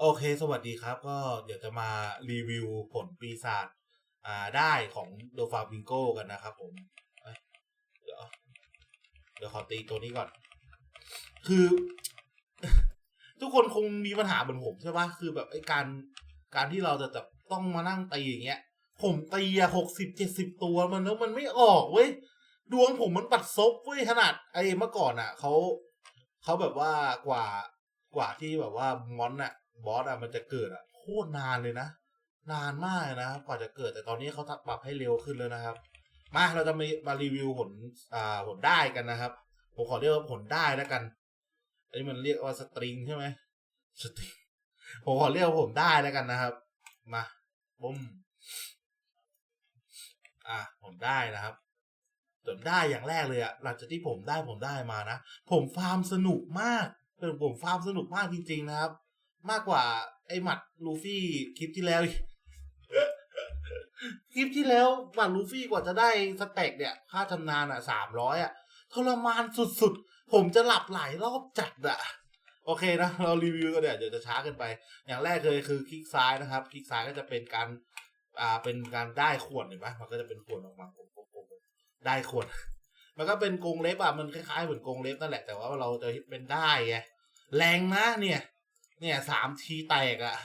โอเค สวัสดีครับ ก็เดี๋ยวจะมารีวิวผลปีศาจอ่าได้ของโดฟาบิงโกกันนะครับผมเดี๋ยวเดี๋ยวขอตีตัวนี้ก่อน คือ ทุกคนคงมีปัญหาเหมือนผมใช่ปะคือแบบไอ้การการที่เราจะแบบต้องมานั่งตีอย่างเงี้ย ผมตีอะหกสิบเจ็ดสิบตัวมันแล้วมันไม่ออกเว้ย ดวงผมมันปัดซบเว้ยขนาดไอ้เมื่อก่อนอะเขาเขาแบบว่ากว่ากว่าที่แบบว่ามอนอะ บอสอะมันจะเกิดอะโคตรนานเลยนะ นานมากเลยนะกว่าจะเกิดแต่ตอนนี้เขาปรับให้เร็วขึ้นแล้วนะครับ มาเราจะมามารีวิวผลอ่าผลได้กันนะครับ ผมขอเรียกว่าผลได้แล้วกัน อันนี้มันเรียกว่าสตริงใช่ไหมสตริงผมขอเรียกว่าผมได้แล้วกันนะครับ มาปุ้มอะผมได้นะครับจนได้อย่างแรกเลยอะหลังจากที่ผมได้ผมได้มานะ ผมฟาร์มสนุกมากเป็นผมฟาร์มสนุกมากจริง ๆ นะครับ มากกว่าไอ้หมัดลูฟี่คลิปที่แล้วคลิปที่แล้วหมัดลูฟี่กว่าจะได้สเต็กเนี่ย ค่าชำนาญอะสามร้อยอะทรมานสุดๆ ผมจะหลับหลายรอบจัดอะ โอเคนะ เรารีวิวกันเนี่ยเดี๋ยวจะช้าเกินไป อย่างแรกเลยคือคลิกซ้ายนะครับ คลิกซ้ายก็จะเป็นการอ่าเป็นการได้ขวดเห็นไหมมันก็จะเป็นขวดออกมาโกงๆได้ขวด มันก็เป็นกรงเล็บอะมันคล้ายๆเหมือนกรงเล็บนั่นแหละแต่ว่าเราจะเป็นได้ไงแรงนะเนี่ย เนี่ยสามทีแตกอะ่ะ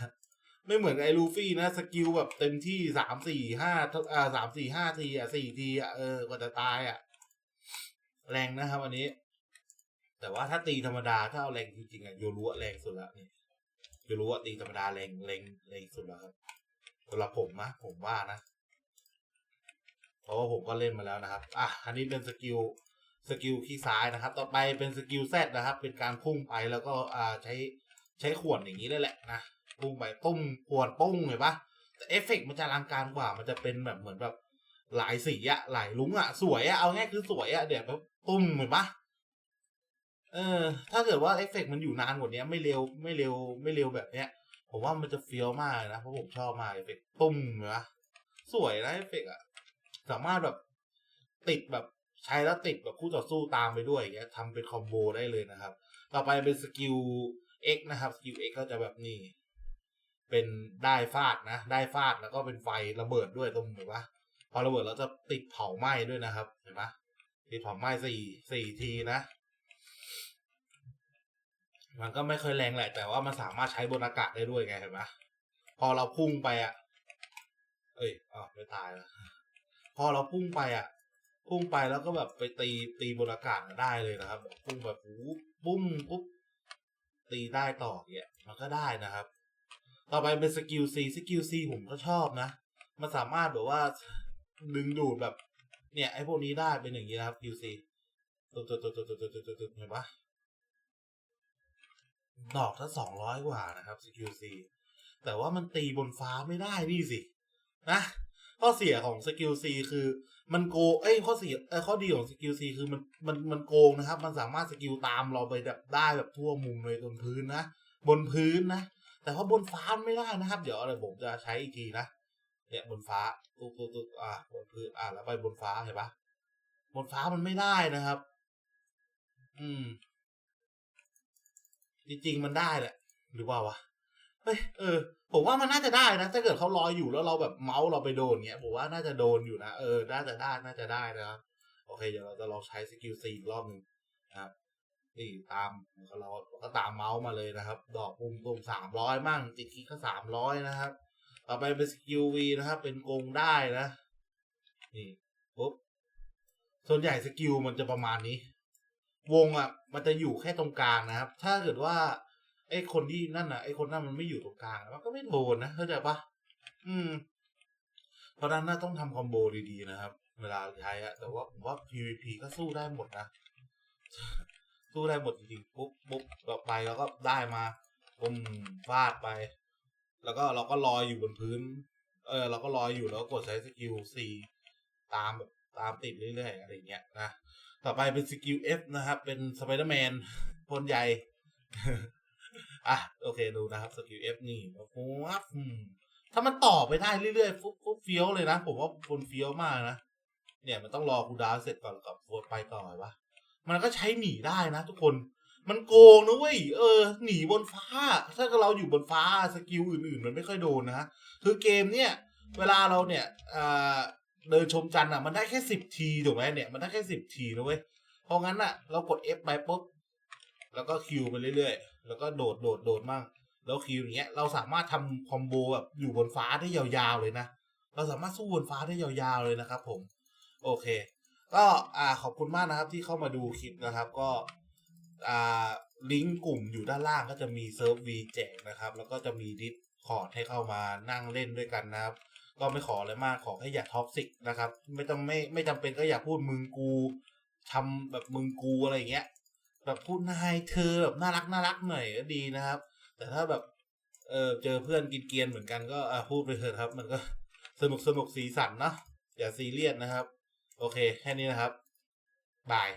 ไม่เหมือนไอ้ลูฟี่นะ สกิลแบบเต็มที่สามสี่ห้าอ่าสามสี่ห้าทีอะสี่ทีอะเออกว่าจะตายอะ แรงนะครับอันนี้ แต่ว่าถ้าตีธรรมดา ถ้าเอาแรงจริงๆอะโยรุอะแรงสุดละนี่โยรุอะตีธรรมดาแรงแรงแรงสุดแล้วครับสำหรับผมนะผมว่านะเพราะว่าผมก็เล่นมาแล้วนะครับ อะอันนี้เป็นสกิลสกิลขี้ซ้ายนะครับ ต่อไปเป็นสกิลแซดนะครับ เป็นการพุ่งไปแล้วก็อ่าใช้ ใช้ขวดอย่างนี้ได้แหละนะพุ่งไปปุ้มขวดปุ้งเห็นปะแต่เอฟเฟกต์มันจะอลังการกว่า มันจะเป็นแบบเหมือนแบบหลายสีอะหลายลุ้งอะสวยอะเอาง่ายคือสวยอะเดี๋ยวแบบปุ้มเห็นปะเออ ถ้าเกิดว่าเอฟเฟกต์มันอยู่นานกว่านี้ไม่เร็วไม่เร็วไม่เร็วแบบเนี้ย ผมว่ามันจะเฟี้ยวมากนะเพราะผมชอบมากเอฟเฟกต์ปุ้มเห็นปะสวยนะเอฟเฟกต์อะสามารถแบบติดแบบใช้แล้วติดแบบคู่ต่อสู้ตามไปด้วยอย่างเงี้ยทำเป็นคอมโบได้เลยนะครับ ต่อไปเป็นสกิล X นะครับสกิล X ก็จะแบบนี้ เป็นได้ฟาดนะ ได้ฟาดแล้วก็เป็นไฟระเบิดด้วยตรงเห็นปะพอระเบิดแล้วจะติดเผาไหม้ด้วยนะครับเห็นปะติดเผาไหม้สี่สี่ทีนะ มันก็ไม่เคยแรงแหละ แต่ว่ามันสามารถใช้บนอากาศได้ด้วยไงเห็นปะพอเราพุ่งไปอะ เอ้ยอ๋อไม่ตายแล้วพอเราพุ่งไปอะ พุ่งไปแล้วก็แบบไปตีตีบนอากาศได้เลยนะครับแบบพุ่งแบบปุ๊บปุ้มปุ๊บ ตีได้ต่อเนี่ยมันก็ได้นะครับ ต่อไปเป็นสกิลซีสกิลซีผมก็ชอบนะ มันสามารถแบบว่าดึงดูดแบบ เนี่ยไอ้พวกนี้ได้เป็นอย่างนี้นะครับสกิลซีตุ๊ดตุ๊ดตุ๊ดตุ๊ดตุ๊ดตุ๊ดตุ๊ดเห็นปะดอกถ้าสองร้อยกว่านะครับสกิลซีแต่ว่ามันตีบนฟ้าไม่ได้นี่สินะข้อเสียของสกิลซีคือ มันโกงเอ้ยข้อเสียเอ้ยข้อดีของสกิลซีคือมันมันมันโกงนะครับ มันสามารถสกิลตามเราไปแบบได้แบบทั่วมุมเลยบนพื้นนะบนพื้นนะ แต่ว่าบนฟ้าไม่ได้นะครับ เดี๋ยวอะไรผมจะใช้อีกทีนะเนี่ยบนฟ้าตุ๊กตุ๊กตุ๊กอ่าบนพื้นอ่าแล้วไปบนฟ้าเห็นปะบนฟ้ามันไม่ได้นะครับ อืม จริงๆมันได้แหละ หรือเปล่าวะเฮ้ยเออ ผมว่ามันน่าจะได้นะถ้าเกิดเขาลอยอยู่แล้วเราแบบเมาส์เราไปโดนเงี้ยผมว่าน่าจะโดนอยู่นะเออน่าจะได้น่าจะได้นะครับโอเคเดี๋ยวเราจะลองใช้สกิลซีอีกรอบหนึ่งนะครับนี่ตามเราก็ตามเมาส์มาเลยนะครับ ดอกปุ่มปุ่มสามร้อยมั่งจิกคิกก็สามร้อยนะครับ ต่อไปเป็นสกิลวีนะครับ เป็นกงได้นะ นี่ปุ๊บส่วนใหญ่สกิลมันจะประมาณนี้ วงอะ มันจะอยู่แค่ตรงกลางนะครับ ถ้าเกิดว่า ไอ้คนที่นั่นน่ะไอ้คนนั้นมันไม่อยู่ตรงกลางมันก็ไม่โดนนะเข้าใจปะอืม เพราะนั้นน่าต้องทำคอมโบดีๆนะครับ เวลาใช้อะแต่ว่าผมว่า PVP ก็สู้ได้หมดนะสู้ได้หมดจริงๆปุ๊บปุ๊บต่อไปเราก็ได้มาปมฟาดไป แล้วก็เราก็ลอยอยู่บนพื้น เออ เราก็ลอยอยู่แล้วกดใช้สกิล C ตามแบบตามติดเรื่อยๆอะไรเงี้ยนะ ต่อไปเป็นสกิล F นะครับ เป็นสไปเดอร์แมนพลใหญ่ อะโอเคดูนะครับสกิล F นี่ปุ๊บอืมถ้ามันต่อไปได้เรื่อยๆฟุ๊บฟุ๊บเฟี้ยวเลยนะ ผมว่าคนเฟี้ยวมากนะ เนี่ยมันต้องรอคูดาวเสร็จก่อนแล้วก็โฟดไปต่อวะมันก็ใช้หนีได้นะ ทุกคนมันโกงนะเว้ย เออ หนีบนฟ้า ถ้าเราอยู่บนฟ้าสกิลอื่นๆ มันไม่ค่อยโดนนะ คือเกมเนี่ย เวลาเราเนี่ยอ่าเดินชมจันทร์อะ มันได้แค่สิบทีถูกไหมเนี่ย มันได้แค่สิบทีนะเว้ย เพราะงั้นอะ เรากด F ไปปุ๊บ แล้วก็คิวไปเรื่อยๆ แล้วก็โดดโดดโดดมั่งแล้วคิวอย่างเงี้ย เราสามารถทำคอมโบแบบอยู่บนฟ้าได้ยาวๆเลยนะ เราสามารถสู้บนฟ้าได้ยาวๆเลยนะครับผม โอเค ก็อ่าขอบคุณมากนะครับที่เข้ามาดูคลิปนะครับ ก็อ่าลิงก์กลุ่มอยู่ด้านล่างก็จะมีเซิร์ฟวีแจกนะครับ แล้วก็จะมีดิสคอร์ดให้เข้ามานั่งเล่นด้วยกันนะครับ ก็ไม่ขออะไรมากขอแค่อย่าท็อกซิกนะครับ ไม่ต้องไม่ไม่จำเป็นก็อย่าพูดมึงกูทำแบบมึงกูอะไรอย่างเงี้ย แบบพูดนายเธอแบบน่ารักน่ารักหน่อยก็ดีนะครับ แต่ถ้าแบบเออเจอเพื่อนกินเกียนเหมือนกันก็อะพูดไปเถอะครับ มันก็สนุกสนุกสีสันเนาะอย่าซีเรียสนะครับ โอเค แค่นี้นะครับบาย